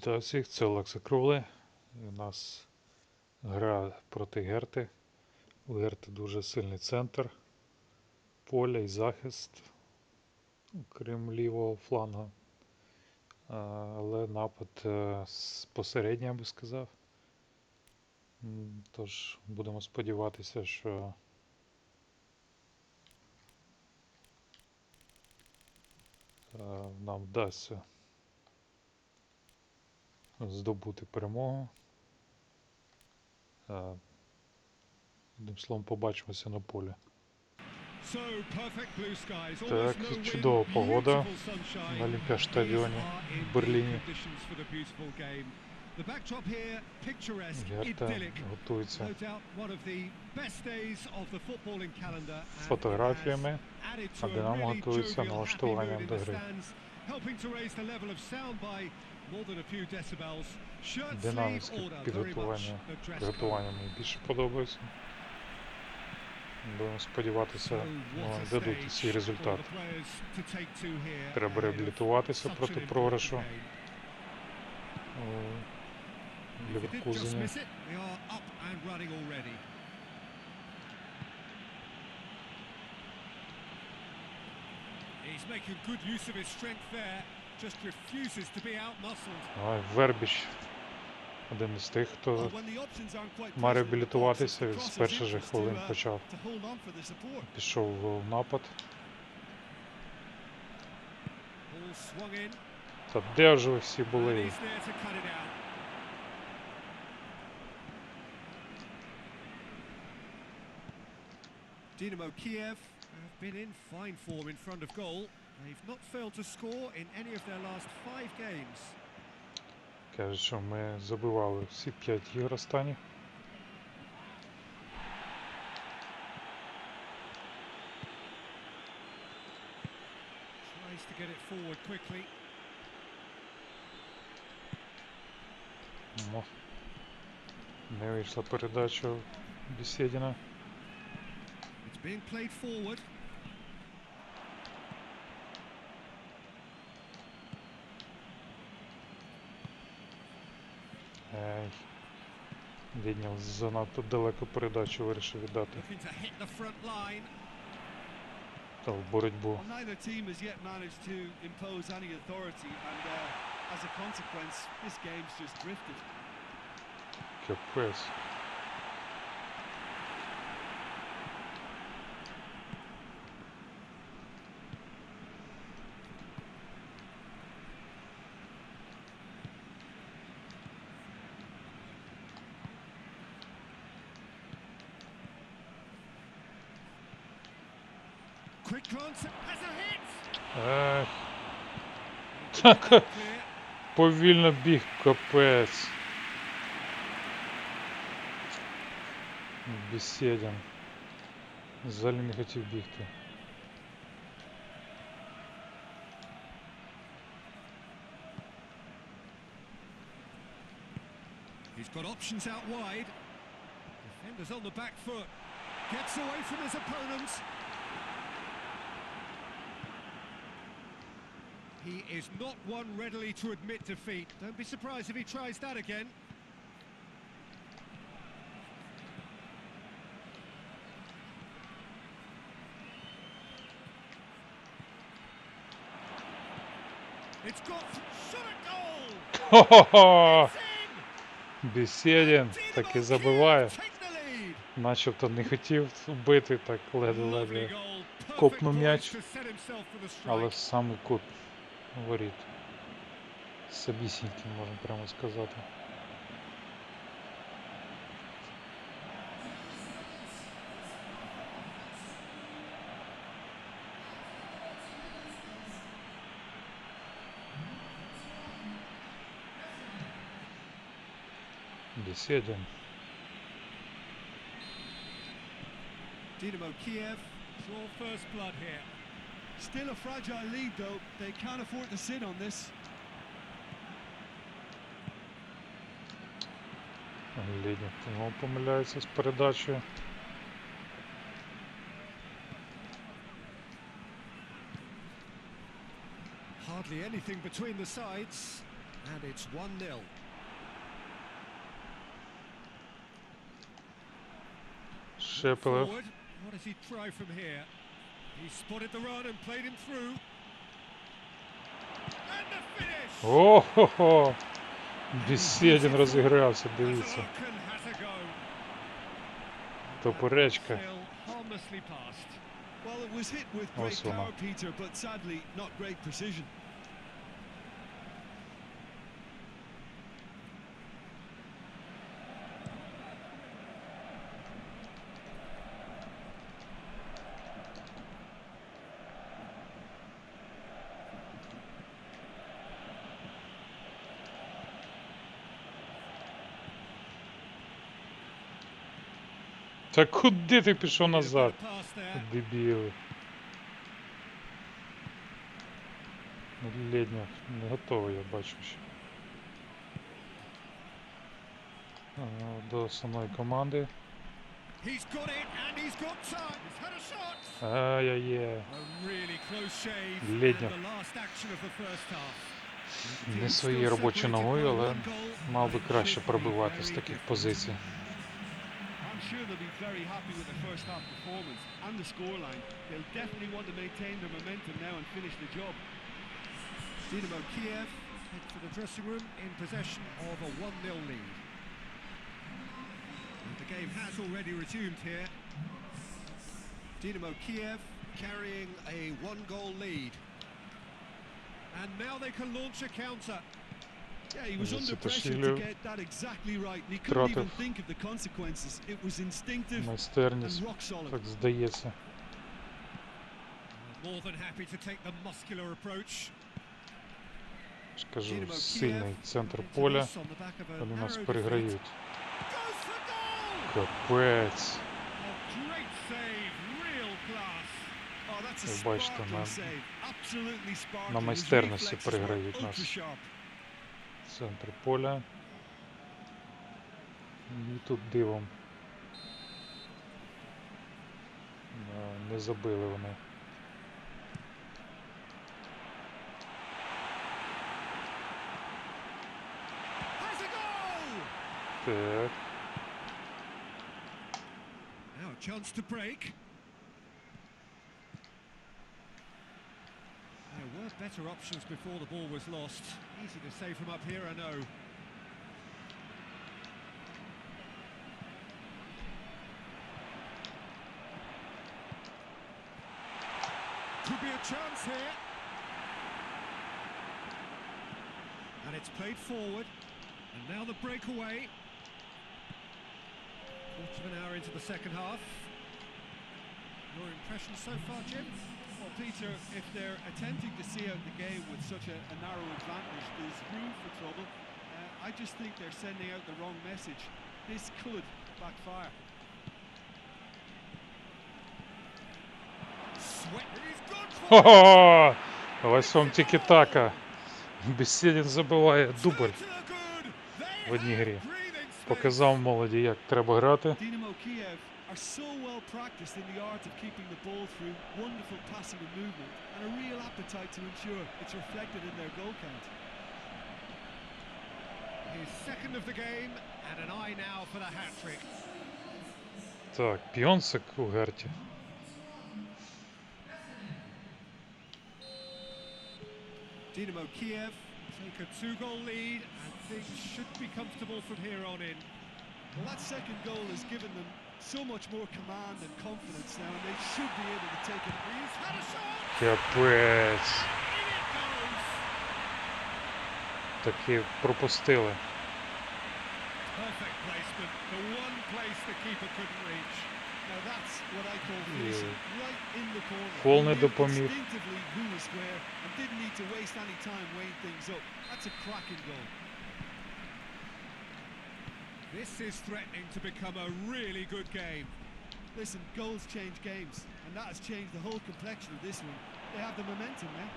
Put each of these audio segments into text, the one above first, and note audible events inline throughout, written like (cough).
Вітаю всіх, це Олекса Кругле. І у нас гра проти Герти. У Герти дуже сильний центр поля і захист, крім лівого флангу. Але напад е, посередній, я би сказав. Тож будемо сподіватися, що е, нам вдасться здобути перемогу. Е, Одним словом, побачимося на полі. Так, чудова погода на Олімпіаштадіоні в Берліні. Герта готується. Фотографіями, а Динамо готується налаштуванням до гри. Динамівське підготування, підготування мені більше подобається. Будемо сподіватися, ну, дадуть свій результат. Треба реабілітуватися проти програшу у He's making good use of his strength there, just refuses to be outmuscled. Вербіч один із тих, хто має реабілітуватися, він з перших же хвилин uh, почав. Пішов в напад. Та де ж ви всі були? Dynamo Kiev have been in fine form in front of goal. They've not failed to score in any of their last five games. Кажуть, що ми забивали всі 5 ігор останніх. Tries to get it forward quickly. Ну, Не вийшла передача Бесєдіна. It's being played forward. Ей. Відняв занадто далеко передачу вирішив віддати. Looking to hit the front line. Та в боротьбу. Well, Ех. Так повільно біг капець. Бесєдін. Взагалі не хотів бігти. He's got options out wide. Defenders on the back foot. Gets away from his opponents. He is not one readily to admit defeat. Don't be surprised if he tries that again. It's got shot at goal. Хо-хо-хо! It's in. Бесєдін таки Dynamo забиває. Kiev take the lead. Начебто не хотів вбити, так Lovely ледве-ледве. goal. Perfect Копнув poise м'яч. to set himself for the strike. Але в самий кут Воріт. Собісінький, можна прямо сказати. Бесєдін. Dynamo Kiev draw first blood here. Still a fragile lead, though. They can't afford to sit on this. Ліднік знову помиляється з передачею. Hardly anything between the sides. And it's 1 0. Шепелев. Forward. What does he try from here? He spotted the run and played him through. And the finish! О-хо-хо! Бесєдін розігрався, дивіться. Hazarokan has a go. Топоречка. Well, it was hit with great power, Peter, but sadly not great precision. Та куди ти пішов назад? Дебіли. Ледня не готовий, я бачу ще. До самої команди. Ай-яй-яй. Ледня. Не своєю робочою ногою, але мав би краще пробивати з таких позицій. Sure they'll be very happy with the first half performance and the scoreline. They'll definitely want to maintain their momentum now and finish the job. Dynamo Kiev head for the dressing room in possession of a 1-0 lead. And the game has already resumed here. Dynamo Kiev carrying a one-goal lead. And now they can launch a counter. Even втратив Майстерність, так здається. More than happy to take the muscular approach. ж Кажу, Dynamo сильний центр поля. Вони нас переграють. Капець. Oh, Ви бачите, на- на майстерності переграють нас. Центр поля. І тут дивом. Не забили вони. Так. Now a chance to break. Better options before the ball was lost. Easy to say from up here, I know. Could be a chance here. And it's played forward. And now the breakaway. Quarter of an hour into the second half. Your impression so far, Jim? Well, Peter, if they're attempting to see out the game with such a, a narrow advantage, there's room for trouble. Uh, I just think they're sending out the wrong message. This could backfire. Sweat. He's gone for Хо-хо! Ось вам тільки така. Бесідін забиває дубль в одній грі. Показав молоді, як треба грати. Dynamo Kiev are so well practiced in the art of keeping the ball through, wonderful passing and movement, and a real appetite to ensure it's reflected in their goal count. His second of the game and an eye now for the hat trick. Так, Піонсик у Герті. Dynamo Kiev take a two-goal lead and things should be comfortable from here on in. Well, that second goal has given them so much more command and confidence now, and they should be able to take it. He's had a shot. Капець. It пропустили. Perfect placement. The one place the keeper couldn't reach. Now that's what I call finishing, right in the corner. Не допоміг. Instinctively who was where and didn't need to waste any time weighing things up. That's a cracking goal. This is threatening to become a really good game. Listen, goals change games, and that has changed the whole complexion of this one. They have the momentum now.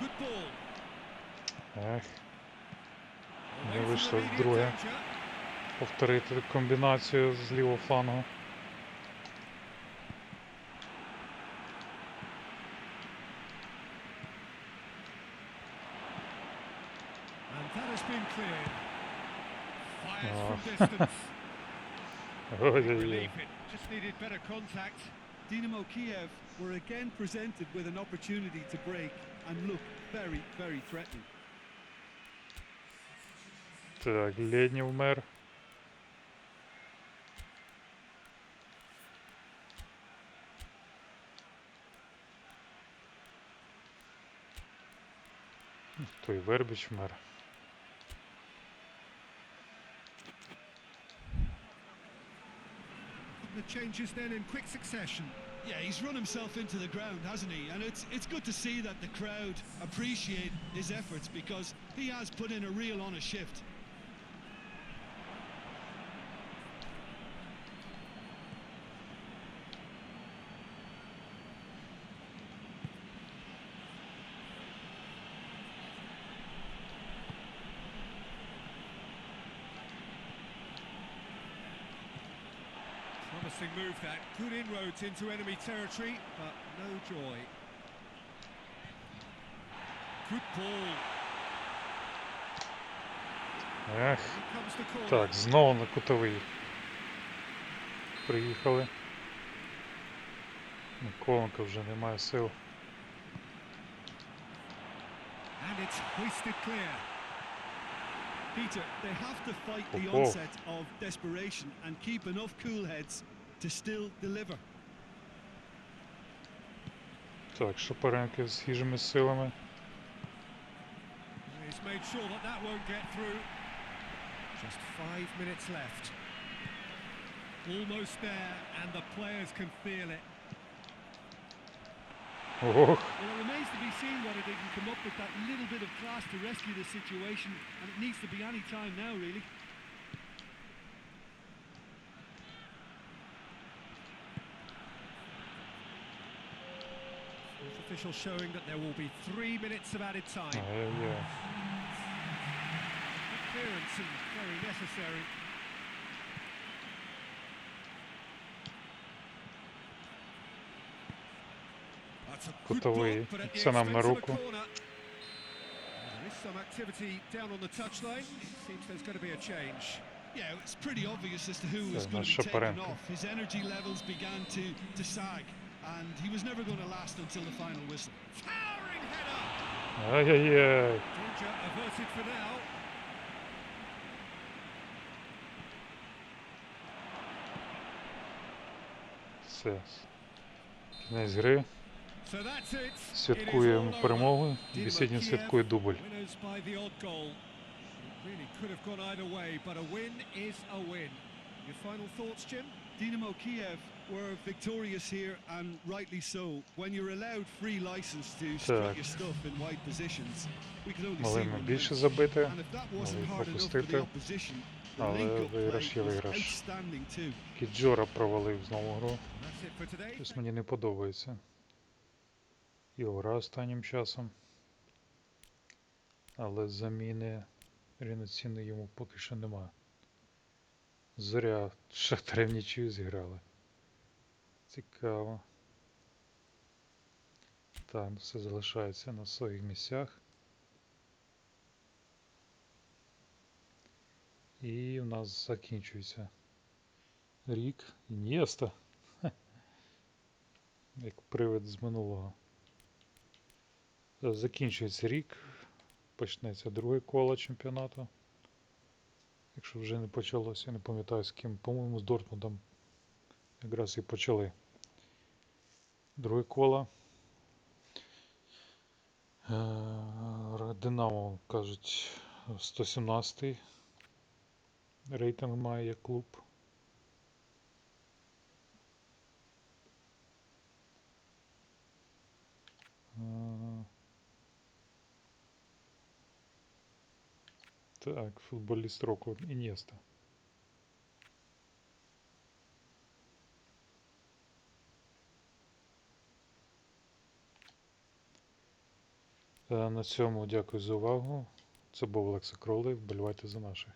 Good ball. Ех, Away Не from вийшло immediate вдруге. danger. повторити комбінацію з лівого флангу. And that has been cleared. Fires Oh. from (laughs) distance. Ой-ой-ой. Relief it. Just needed better contact. Dynamo Kiev were again presented with an opportunity to break and look very, very threatening. Так, Леднів вмер. Той Вербіч вмер. The changes then in quick succession. Yeah, he's run himself into the ground, hasn't he? And it's it's good to see that the crowd appreciate his efforts because he has put in a real honest shift. Promising move that. Good inroads into enemy territory, but no joy. Good ball. Ех, Here comes the corner. так, знову на кутовий. Приїхали. Миколенко вже немає сил. And it's hoisted clear. Peter, they have to fight the Oh, oh. onset of desperation and keep enough cool heads to still deliver. Так, Шапаренко з хижими силами. He's made sure that that won't get through. Just five minutes left. Almost there, and the players can feel it. Ох, Well, it remains to be seen whether they can come up with that little bit of class to rescue the situation, and it needs to be any time now, really. official showing that there will be three minutes of added time. ай-яй-яй. Good clearance and very necessary. That's a good Кутовий. block, but at the Це нам на expense of a руку. corner. There is some activity down on the touchline. It seems there's going to be a change. Yeah, it's pretty obvious as to who was Yeah, going to that's be taken Shaparenko. off. His energy levels began to, to sag, And he was never going to last until the final whistle. Towering header. Ай-яй-яй. Danger averted for now. Все. Кінець гри. So that's it. It Святкуємо перемогу. Бесідін святкує дубль. Really could have gone either way, but a win is a win. Your final thoughts, Jim? Dynamo Kiev were victorious here, and rightly so. When you're allowed free license to strut your stuff in wide positions, we can only see one більше забити, And if that wasn't hard enough for the opposition, the Але link-up виграш є play was виграш. outstanding too. Кіджора провалив знову гру. That's it for today. Щось мені не подобається. Його гра останнім часом. Але заміни рівноцінної йому поки що немає. Зоря Шахтарем нічию зіграли. Цікаво. Так, ну все залишається на своїх місцях. І в нас закінчується рік Ін'єста. (laughs) Як привид з минулого. Закінчується рік. Почнеться друге коло чемпіонату. Якщо вже не почалося, я не пам'ятаю з ким, по-моєму, з Дортмундом якраз і почали. Друге коло. Е, Динамо, кажуть, 117 рейтинг має як клуб. Так, футболіст року Інєста. Е, На цьому дякую за увагу. Це був Олекса Кроулей, вболівайте за наших.